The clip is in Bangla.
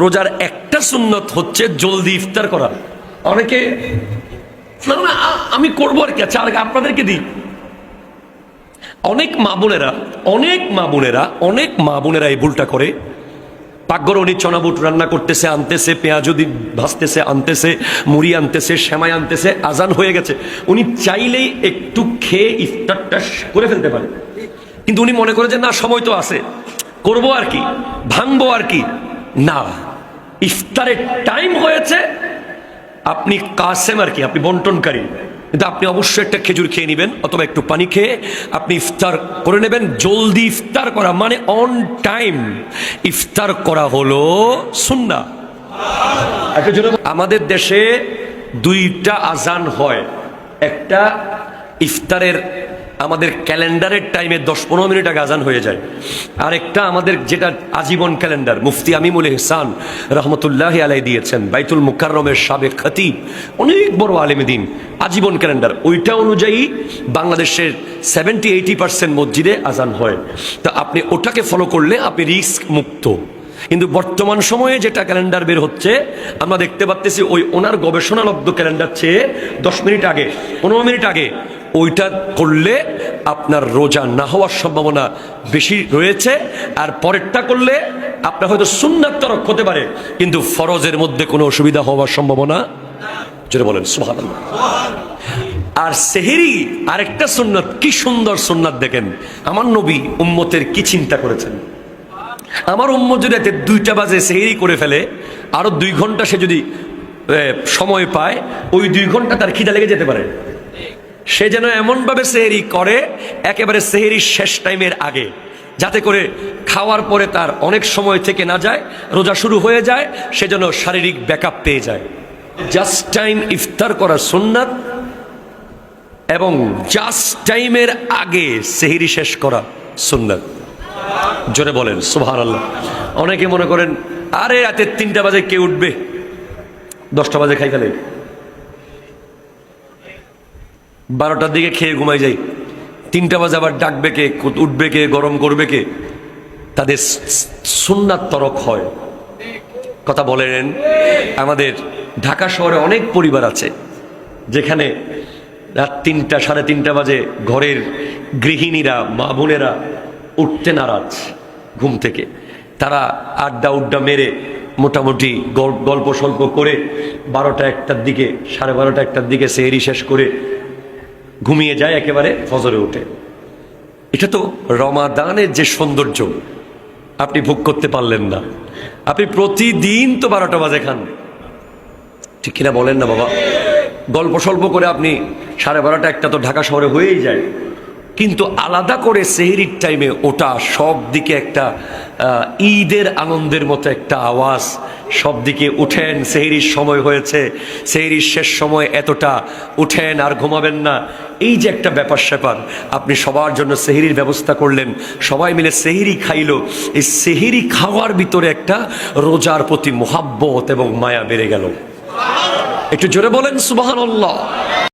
রোজার একটা সুন্নত হচ্ছে জলদি ইফতার করা। অনেকে আমি করব আর কি আচ্ছা আর আপনাদেরকে দিই। অনেক মা বোনেরা, অনেক মা বোনেরা, অনেক মা বোনেরা এই ভুলটা করে। পাকঘর উনি চনাবুট রান্না করতেছে, আনতেছে পেঁয়াজ দি, ভাজতেছে, আনতেছে, মুড়ি আনতেছে, সেমাই আনতেছে, আজান হয়ে গেছে। উনি চাইলেই একটু খেয়ে ইফতারটা করে ফেলতে পারে। কিন্তু উনি মনে করে যে, না, সময় তো আছে। করব আর কি, ভাঙবো আর কি। না, ইফতারের টাইম হয়েছে, আপনি কাসেম আর কি, আপনি বন্টনকারী। কিন্তু আপনি অবশ্যই একটা খেজুর খেয়ে নেবেন, অথবা একটু পানি খেয়ে আপনি ইফতার করে নেবেন, জলদি ইফতার করা মানে অন টাইম ইফতার করা হলো সুন্না জন্য আমাদের দেশে দুইটা আজান হয়। একটা ইফতারের আমাদের ক্যালেন্ডারের টাইমে দশ পনেরো মিনিট আগে আজান হয়ে যায়। আর একটা আমাদের যেটা আজীবন ক্যালেন্ডার, মুফতি আমিমুল ইহসান রহমতুল্লাহ আলাই দিয়েছেন, বাইতুল মুকাররমের সাবেক খতিব, অনেক বড় আলেমদিন আজীবন ক্যালেন্ডার। ওইটা অনুযায়ী বাংলাদেশের সেভেন্টি এইটি পার্সেন্ট মসজিদে আজান হয়। তা আপনি ওটাকে ফলো করলে আপনি রিস্ক মুক্ত। কিন্তু বর্তমান সময়ে যেটা ক্যালেন্ডার বের হচ্ছে, আমরা দেখতে পাচ্তেছি ওই ওনার গবেষণালব্ধ ক্যালেন্ডার চেয়ে দশ মিনিট আগে, পনেরো মিনিট আগে ওইটা করলে আপনার রোজা না হওয়ার সম্ভাবনা বেশি রয়েছে, আর পরেরটা করলে আপনার হয়তো সুন্নাত তরক হতে পারে, কিন্তু ফরজের মধ্যে কোনো অসুবিধা হওয়ার সম্ভাবনা যেটা বলেন, সুবহানাল্লাহ। আর সেহেরি আরেকটা সুন্নাত, কি সুন্দর সুন্নাত দেখেন, আমার নবী উম্মতের কি চিন্তা করেছেন? আমার উম্মত যদি রাতে দুইটা বাজে সেহেরি করে ফেলে, আরও দুই ঘণ্টা সে যদি সময় পায়, ওই দুই ঘণ্টা তার খিদা লেগে যেতে পারে। সে যেন এমনভাবে সেহেরি করে, একেবারে সেহেরির শেষ টাইমের আগে, যাতে করে খাওয়ার পরে তার অনেক সময় থেকে না যায়, রোজা শুরু হয়ে যায়, সে যেন শারীরিক ব্যাকআপ পেয়ে যায়। জাস্ট টাইম ইফতার করা সুন্নাত এবং জাস্ট টাইমের আগে সেহেরি শেষ করা সুন্নাত। জোরে বলেন সুভার আল্লাহ অনেকে মনে করেন, আরে রাতের তিনটা বাজে কে উঠবে? দশটা বাজে খাই ফেলে। বারোটার দিকে খেয়ে ঘুমাই যাই। তিনটা বাজে আবার ডাকবে কে উঠবে কে, গরম করবে কে? তাদের সুন্নাত তরক হয়। কথা বলেন আমাদের ঢাকা শহরে অনেক পরিবার আছে, যেখানে রাত তিনটা, সাড়ে তিনটা বাজে ঘরের গৃহিণীরা, মা বোনেরা উঠতে নারাজ ঘুম থেকে। তারা আড্ডা উড্ডা মেরে মোটামুটি গল- গল্প সল্প করে বারোটা একটার দিকে, সাড়ে বারোটা একটার দিকে সেহেরি শেষ করে ঘুমিয়ে যায় একেবারে ফজরে ওঠে এটা তো রমাদানের যে সৌন্দর্য, আপনি ভোগ করতে পারলেন না। আপনি প্রতিদিন তো বারোটা বাজে খান। ঠিক কিনা বলেন না বাবা? গল্প স্বল্প করে আপনি সাড়ে বারোটা একটা তো ঢাকা শহরে হয়েই যায়। কিন্তু আলাদা করে সেহরির টাইমে ওটা সব দিকে একটা ঈদের আনন্দের মতো একটা আওয়াজ সব দিকে উঠেন, সেহরির সময় হয়েছে। সেহরির শেষ সময় এতটা। উঠেন, আর ঘুমাবেন না। এই যে একটা ব্যাপার স্যাপার, আপনি সবার জন্য সেহরির ব্যবস্থা করলেন। সবাই মিলে সেহরি খাইল। এই সেহরি খাওয়ার ভিতরে একটা রোজার প্রতি মোহাব্বত এবং মায়া বেড়ে গেল। একটু জোরে বলেন সুবাহান